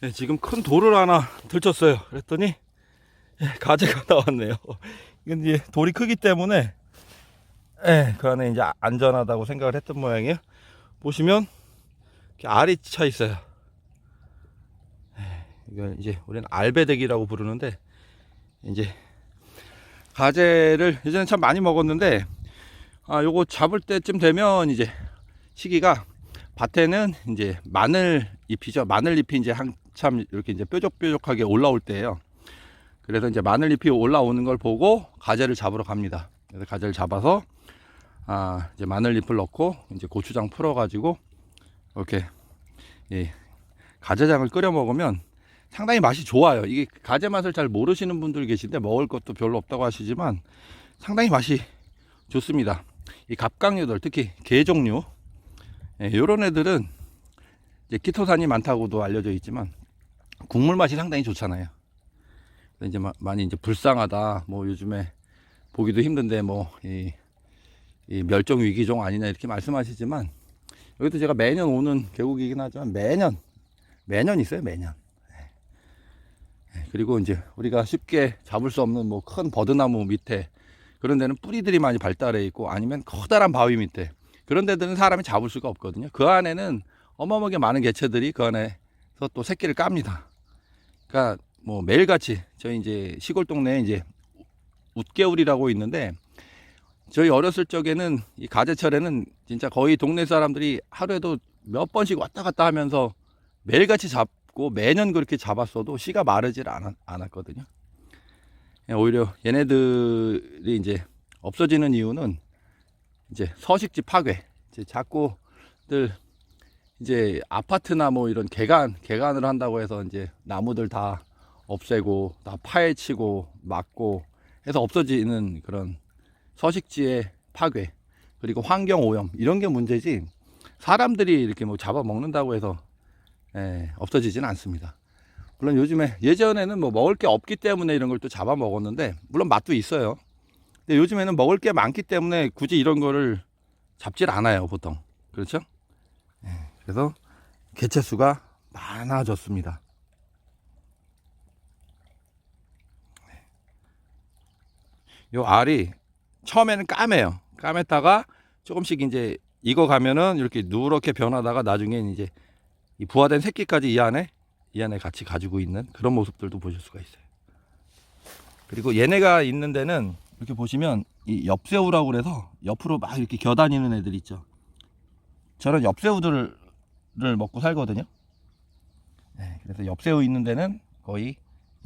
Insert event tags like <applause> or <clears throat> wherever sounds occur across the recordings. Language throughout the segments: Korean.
네, 지금 큰 돌을 하나 들쳤어요. 그랬더니 예, 가재가 <laughs> 나왔네요. 이건 이제 돌이 크기 때문에 예, 그 안에 이제 안전하다고 생각을 했던 모양이에요. 보시면 이렇게 알이 차 있어요. 예, 이걸 이제 우리는 알배대기라고 부르는데 이제 가재를 예전에 참 많이 먹었는데 아 요거 잡을 때쯤 되면 이제 시기가 밭에는 이제 마늘 잎이죠. 마늘 잎이 이제 한참 이렇게 이제 뾰족뾰족하게 올라올 때예요. 그래서 이제 마늘 잎이 올라오는 걸 보고 가재를 잡으러 갑니다. 그래서 가재를 잡아서 아 이제 마늘 잎을 넣고 이제 고추장 풀어 가지고 이렇게 예, 가재장을 끓여 먹으면 상당히 맛이 좋아요. 이게 가재 맛을 잘 모르시는 분들 계신데 먹을 것도 별로 없다고 하시지만 상당히 맛이 좋습니다. 이 갑각류들 특히 게 종류 예, 요런 애들은 이제 키토산이 많다고도 알려져 있지만 국물 맛이 상당히 좋잖아요. 이제 마- 많이 이제 불쌍하다. 뭐 요즘에 보기도 힘든데 뭐 이, 이 멸종 위기종 아니냐 이렇게 말씀하시지만 여기도 제가 매년 오는 계곡이긴 하지만 매년 매년 있어요 매년. 예, 그리고 이제 우리가 쉽게 잡을 수 없는 뭐 큰 버드나무 밑에 그런 데는 뿌리들이 많이 발달해 있고 아니면 커다란 바위 밑에 그런 데들은 사람이 잡을 수가 없거든요. 그 안에는 어마어마하게 많은 개체들이 그 안에서 또 새끼를 깝니다. 그러니까 뭐 매일같이 저희 이제 시골 동네에 이제 웃개울이라고 있는데 저희 어렸을 적에는 이 가재철에는 진짜 거의 동네 사람들이 하루에도 몇 번씩 왔다 갔다 하면서 매일같이 잡고 매년 그렇게 잡았어도 씨가 마르질 않았, 않았거든요. 예, 오히려 얘네들이 이제 없어지는 이유는 이제 서식지 파괴. 이제 자꾸들 이제 아파트나 뭐 이런 개간 개간을 한다고 해서 이제 나무들 다 없애고 다 파헤치고 막고 해서 없어지는 그런 서식지의 파괴 그리고 환경 오염 이런 게 문제지 사람들이 이렇게 뭐 잡아 먹는다고 해서 예, 없어지지는 않습니다. 물론 요즘에 예전에는 뭐 먹을 게 없기 때문에 이런 걸 또 잡아 먹었는데 물론 맛도 있어요. 근데 요즘에는 먹을 게 많기 때문에 굳이 이런 거를 잡질 않아요 보통 그렇죠? 예, 그래서 개체 수가 많아졌습니다. 요 알이 처음에는 까매요. 까맸다가 조금씩 이제 익어 가면은 이렇게 누렇게 변하다가 나중에 이제 이 부화된 새끼까지 이 안에 이 안에 같이 가지고 있는 그런 모습들도 보실 수가 있어요. 그리고 얘네가 있는 데는 이렇게 보시면 이 엽새우라고 그래서 옆으로 막 이렇게 겨다니는 애들 있죠. 저는 엽새우들을 먹고 살거든요. 네, 그래서 엽새우 있는 데는 거의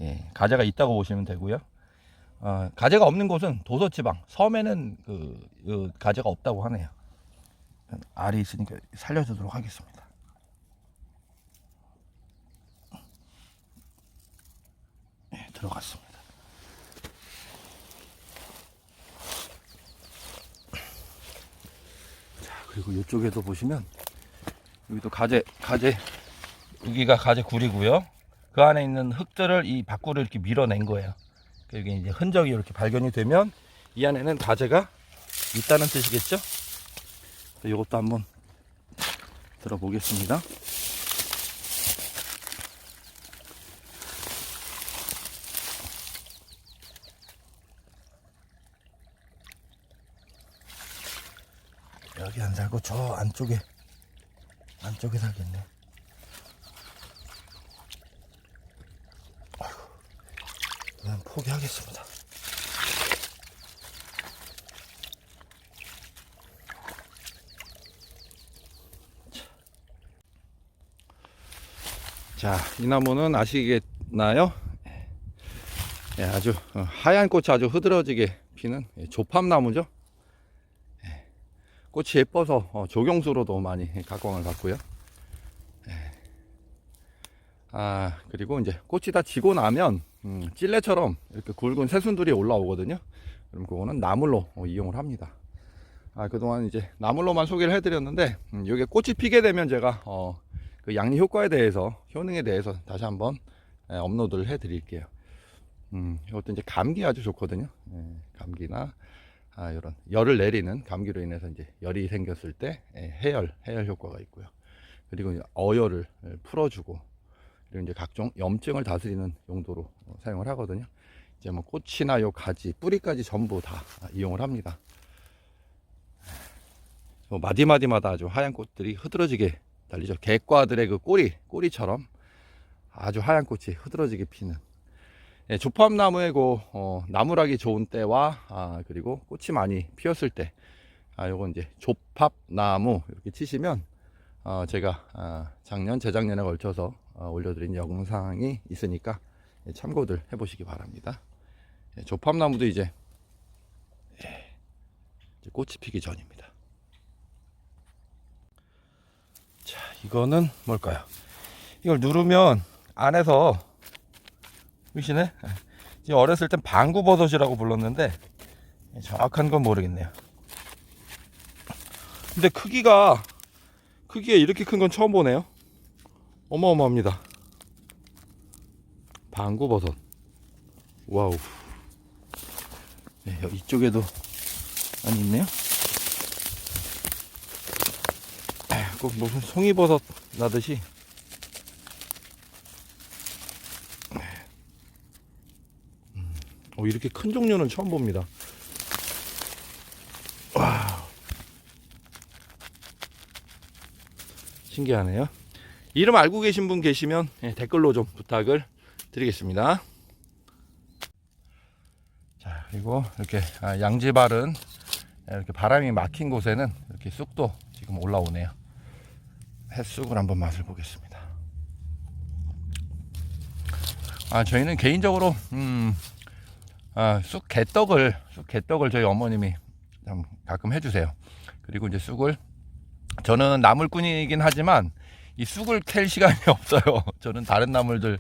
예, 가재가 있다고 보시면 되고요. 어, 가재가 없는 곳은 도서지방 섬에는 그, 그 가재가 없다고 하네요. 알이 있으니까 살려주도록 하겠습니다. 네, 들어갔습니다. 자, 그리고 이쪽에도 보시면 여기도 가재, 가재, 여기가 가재 굴이고요. 그 안에 있는 흙들을 이 밖으로 이렇게 밀어낸 거예요. 여기 이제 흔적이 이렇게 발견이 되면 이 안에는 가재가 있다는 뜻이겠죠? 이것도 한번 들어보겠습니다. 여기 안 살고 저 안쪽에 안쪽에 살겠네. 그냥 포기하겠습니다. 자, 이 나무는 아시겠나요? 예, 아주 어, 하얀 꽃이 아주 흐드러지게 피는 예, 조팝나무죠. 예, 꽃이 예뻐서 어, 조경수로도 많이 각광을 받고요. 예. 아 그리고 이제 꽃이 다 지고 나면 음, 찔레처럼 이렇게 굵은 새순들이 올라오거든요. 그럼 그거는 나물로 어, 이용을 합니다. 아 그동안 이제 나물로만 소개를 해드렸는데 음, 이게 꽃이 피게 되면 제가 어, 그 양리 효과에 대해서 효능에 대해서 다시 한번 예, 업로드를 해드릴게요. 음, 이것도 이제 감기 아주 좋거든요. 예, 감기나 아, 이런 열을 내리는 감기로 인해서 이제 열이 생겼을 때 예, 해열 해열 효과가 있고요. 그리고 어열을 예, 풀어주고 그리고 이제 각종 염증을 다스리는 용도로 어, 사용을 하거든요. 이제 뭐 꽃이나 요 가지, 뿌리까지 전부 다 이용을 합니다. 뭐 마디마디마다 아주 하얀 꽃들이 흐드러지게 달리죠. 객과들의 그 꼬리, 꼬리처럼 아주 하얀 꽃이 흐드러지게 피는 예, 조팝나무의 그 어, 나무라기 좋은 때와 아, 그리고 꽃이 많이 피었을 때 아, 요건 이제 조팝나무 이렇게 치시면 어, 제가 아, 작년 재작년에 걸쳐서 어, 올려드린 영상이 있으니까 예, 참고들 해보시기 바랍니다. 예, 조팝나무도 이제, 예, 이제 꽃이 피기 전입니다. 자, 이거는 뭘까요? 이걸 누르면 안에서 보이시네? 이제 어렸을 땐 방구버섯이라고 불렀는데 정확한 건 모르겠네요. 근데 크기가 크기가 이렇게 큰 건 처음 보네요. 어마어마합니다. 방구버섯. 와우. 네, 이쪽에도 많이 있네요. 아, 꼭 무슨 송이버섯 나듯이 어, 이렇게 큰 종류는 처음 봅니다. 와. 신기하네요. 이름 알고 계신 분 계시면 예, 댓글로 좀 부탁을 드리겠습니다. 자, 그리고 이렇게 아, 양지발은 이렇게 바람이 막힌 곳에는 이렇게 쑥도 지금 올라오네요. 햇쑥을 한번 맛을 보겠습니다. 아, 저희는 개인적으로 음, 아, 쑥 개떡을 쑥 개떡을 저희 어머님이 참 가끔 해주세요. 그리고 이제 쑥을 저는 나물꾼이긴 하지만 이 쑥을 캘 시간이 <laughs> 없어요. 저는 다른 나물들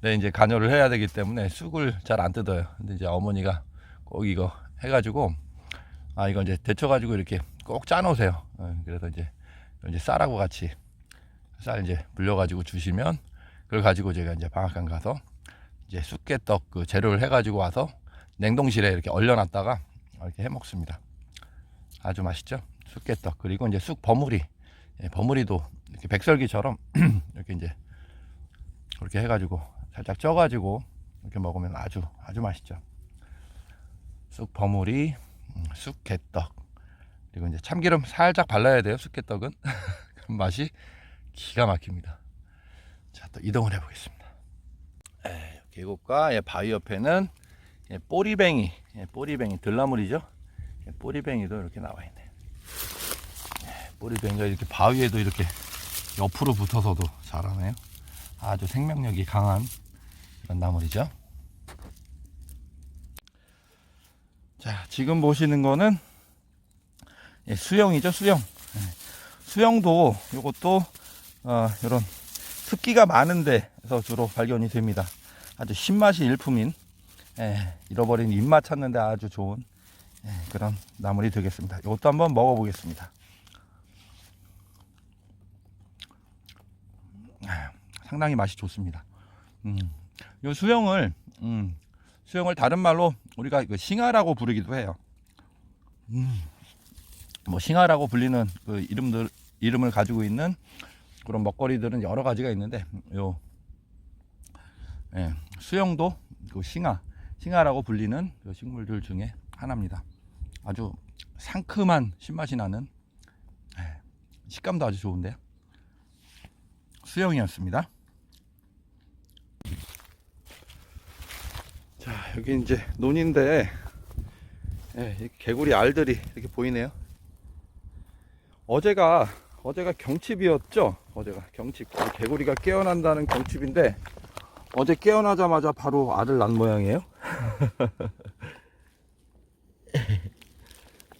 네, 이제 간여를 해야 되기 때문에 쑥을 잘 안 뜯어요. 근데 이제 어머니가 꼭 이거 해가지고 아 이거 이제 데쳐가지고 이렇게 꼭 짜놓으세요. 어, 그래서 이제 이제 쌀하고 같이 쌀 이제 불려가지고 주시면 그걸 가지고 제가 이제 방앗간 가서 이제 쑥개떡 그 재료를 해가지고 와서 냉동실에 이렇게 얼려놨다가 이렇게 해 먹습니다. 아주 맛있죠? 쑥개떡 그리고 이제 쑥 버무리 예, 버무리도 이렇게 백설기처럼 <clears throat> 이렇게 이제 그렇게 해가지고 살짝 쪄가지고 이렇게 먹으면 아주 아주 맛있죠. 쑥 버무리, 음, 쑥개떡 그리고 이제 참기름 살짝 발라야 돼요. 쑥 개떡은 <laughs> 그럼 맛이 기가 막힙니다. 자 또 이동을 해보겠습니다. 에, 계곡과 예, 바위 옆에는 예, 꼬리뱅이, 예, 꼬리뱅이 들나물이죠. 예, 꼬리뱅이도 이렇게 나와 있네. 예, 꼬리뱅이가 이렇게 바위에도 이렇게 옆으로 붙어서도 자라네요. 아주 생명력이 강한 그런 나물이죠. 자, 지금 보시는 거는 예, 수영이죠, 수영. 예, 수영도 이것도 어, 이런 습기가 많은 데서 주로 발견이 됩니다. 아주 신맛이 일품인 예, 잃어버린 입맛 찾는데 아주 좋은 예, 그런 나물이 되겠습니다. 이것도 한번 먹어보겠습니다. 아, 상당히 맛이 좋습니다. 음, 이 수영을 음, 수영을 다른 말로 우리가 그 싱하라고 부르기도 해요. 음, 뭐 싱하라고 불리는 그 이름들 이름을 가지고 있는 그런 먹거리들은 여러 가지가 있는데 요 예, 수영도 그 싱하 싱하라고 불리는 그 식물들 중에 하나입니다. 아주 상큼한 신맛이 나는 예, 식감도 아주 좋은데요. 수영이었습니다. 자 여기 이제 논인데 예, 이 개구리 알들이 이렇게 보이네요. 어제가 어제가 경칩이었죠. 어제가 경칩 개구리가 깨어난다는 경칩인데 어제 깨어나자마자 바로 알을 낳은 모양이에요.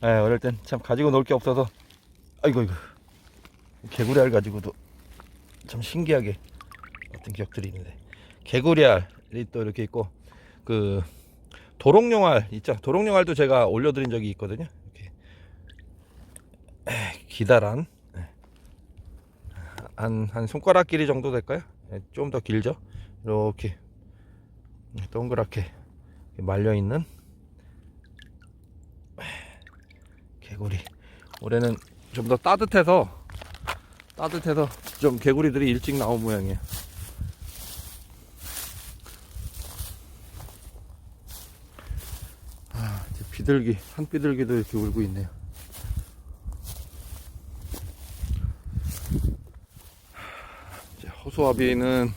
예, <laughs> 어릴 땐 참 가지고 놀 게 없어서. 아이고 이거 개구리 알 가지고도 참 신기하게 어떤 기억들이 있는데. 개구리 알이 또 이렇게 있고 그 도롱뇽 알 있죠? 도롱뇽 알도 제가 올려드린 적이 있거든요. 이렇게. 에, 기다란. 한, 한 손가락 길이 정도 될까요? 좀 더 길죠 이렇게 동그랗게 말려있는 개구리. 올해는 좀 더 따뜻해서 따뜻해서 좀 개구리들이 일찍 나온 모양이에요. 아, 이제 비둘기 한 비둘기도 이렇게 울고 있네요. 이제 허수아비는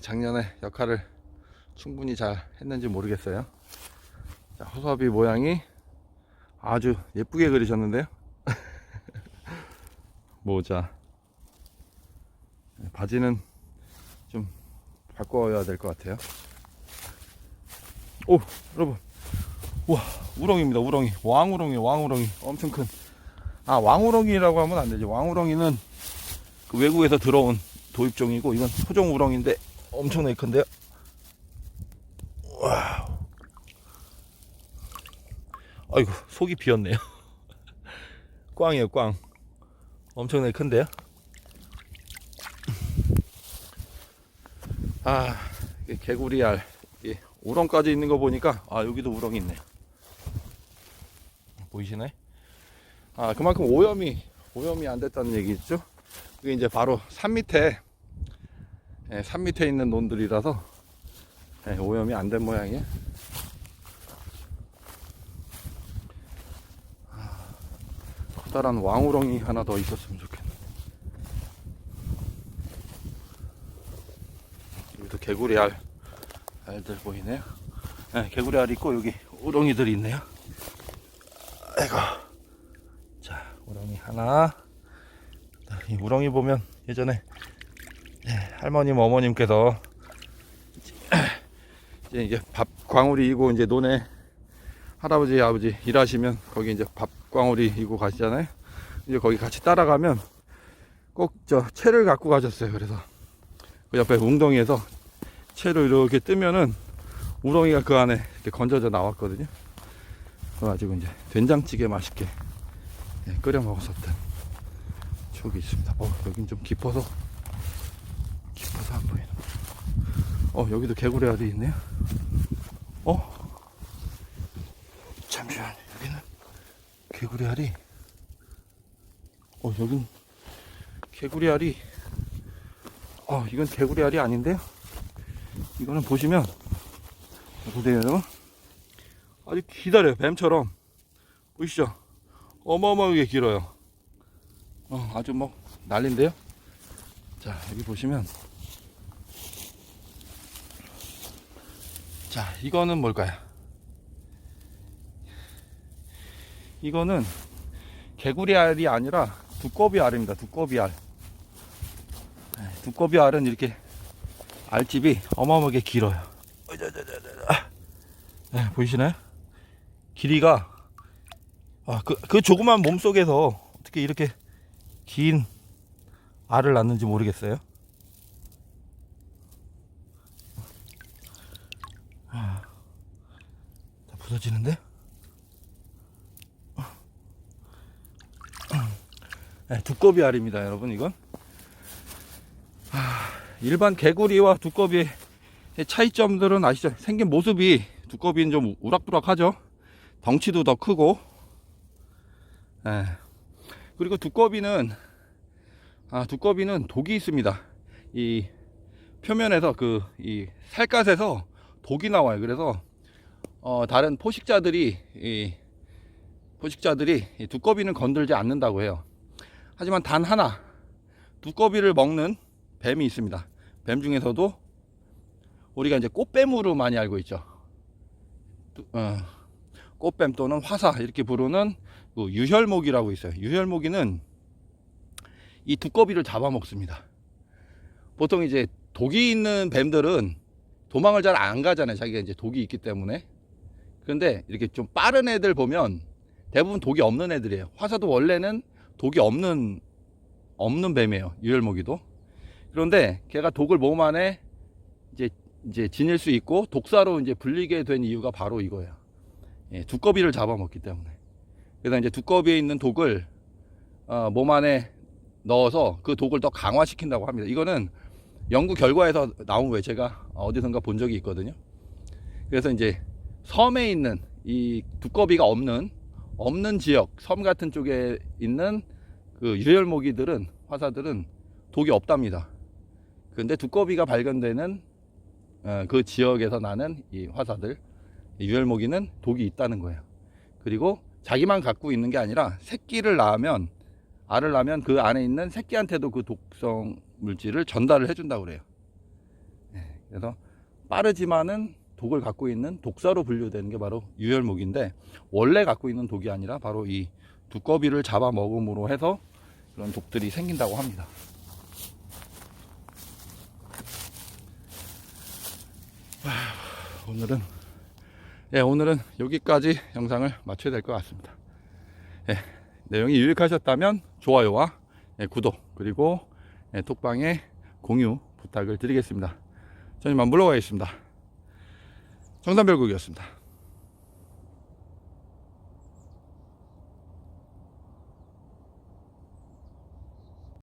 작년에 역할을 충분히 잘 했는지 모르겠어요. 자, 호수아비 모양이 아주 예쁘게 그리셨는데요. <laughs> 모자. 네, 바지는 좀 바꿔야 될 것 같아요. 오, 여러분. 우와, 우렁입니다, 우렁이. 왕우렁이, 왕우렁이. 엄청 큰. 아, 왕우렁이라고 하면 안 되지. 왕우렁이는 그 외국에서 들어온 도입종이고, 이건 토종 우렁인데 엄청나게 큰데요. 와우. 아이고, 속이 비었네요. <laughs> 꽝이에요, 꽝. 엄청나게 큰데요. 아, 개구리 알. 이 우렁까지 있는 거 보니까, 아, 여기도 우렁이 있네요. 보이시나요? 아, 그만큼 오염이, 오염이 안 됐다는 얘기죠. 그게 이제 바로 산 밑에, 예, 산 밑에 있는 논들이라서, 예, 오염이 안 된 모양이에요. 아, 커다란 왕우렁이 하나 더 있었으면 좋겠네. 여기도 개구리 알, 알들 보이네요. 네, 개구리 알 있고, 여기 우렁이들이 있네요. 아이고. 자, 우렁이 하나. 이 우렁이 보면 예전에 예, 할머님, 어머님께서 이제, 이제 밥 광우리 이고 이제 논에 할아버지, 아버지 일하시면 거기 이제 밥 광우리 이고 가시잖아요. 이제 거기 같이 따라가면 꼭 저 채를 갖고 가셨어요. 그래서 그 옆에 웅덩이에서 채를 이렇게 뜨면은 우렁이가 그 안에 이렇게 건져져 나왔거든요. 그래가지고 이제 된장찌개 맛있게 예, 끓여 먹었었던 추억이 있습니다. 어, 여긴 좀 깊어서 안 보이는. 어, 여기도 개구리 알이 있네요. 어, 잠시만 여기는 개구리 알이. 어, 여긴 개구리 알이. 어, 이건 개구리 알이 아닌데요. 이거는 보시면 보세요, 여러분. 아주 기다려요 뱀처럼 보이시죠 어마어마하게 길어요 어, 아주 뭐 난린데요 자 여기 보시면 자 이거는 뭘까요 이거는 개구리 알이 아니라 두꺼비 알입니다 두꺼비 알 네, 두꺼비 알은 이렇게 알집이 어마어마하게 길어요. 네, 보이시나요? 길이가 아, 그, 그 조그만 몸 속에서 어떻게 이렇게 긴 알을 낳는지 모르겠어요. 아, 다 부서지는데? 네, 두꺼비 알입니다, 여러분. 이건 아, 일반 개구리와 두꺼비의 차이점들은 아시죠? 생긴 모습이 두꺼비는 좀 우락부락하죠. 덩치도 더 크고. 예. 그리고 두꺼비는 아 두꺼비는 독이 있습니다. 이 표면에서 그 이 살갗에서 독이 나와요. 그래서 어 다른 포식자들이 이 포식자들이 이 두꺼비는 건들지 않는다고 해요. 하지만 단 하나 두꺼비를 먹는 뱀이 있습니다. 뱀 중에서도 우리가 이제 꽃뱀으로 많이 알고 있죠. 어, 꽃뱀 또는 화사 이렇게 부르는 그 유혈모기라고 있어요. 유혈모기는 이 두꺼비를 잡아먹습니다. 보통 이제 독이 있는 뱀들은 도망을 잘 안 가잖아요. 자기가 이제 독이 있기 때문에. 그런데 이렇게 좀 빠른 애들 보면 대부분 독이 없는 애들이에요. 화사도 원래는 독이 없는 없는 뱀이에요. 유혈모기도. 그런데 걔가 독을 몸 안에 이제 이제 지닐 수 있고 독사로 이제 불리게 된 이유가 바로 이거예요. 예, 두꺼비를 잡아먹기 때문에. 그래서 이제 두꺼비에 있는 독을 어, 몸 안에 넣어서 그 독을 더 강화시킨다고 합니다. 이거는 연구 결과에서 나온 거예요. 제가 어디선가 본 적이 있거든요. 그래서 이제 섬에 있는 이 두꺼비가 없는 없는 지역, 섬 같은 쪽에 있는 그 유혈모기들은 화사들은 독이 없답니다. 근데 두꺼비가 발견되는 어, 그 지역에서 나는 이 화사들 유혈모기는 독이 있다는 거예요. 그리고 자기만 갖고 있는 게 아니라 새끼를 낳으면 알을 낳으면 그 안에 있는 새끼한테도 그 독성 물질을 전달을 해준다고 그래요. 예, 그래서 빠르지만은 독을 갖고 있는 독사로 분류되는 게 바로 유혈목인데 원래 갖고 있는 독이 아니라 바로 이 두꺼비를 잡아 먹음으로 해서 그런 독들이 생긴다고 합니다. 오늘은 예, 오늘은 여기까지 영상을 마쳐야 될 것 같습니다. 예, 내용이 유익하셨다면 좋아요와 예, 구독 그리고 예, 톡방에 공유 부탁을 드리겠습니다. 저는 이만 물러가겠습니다. 정담별국이었습니다.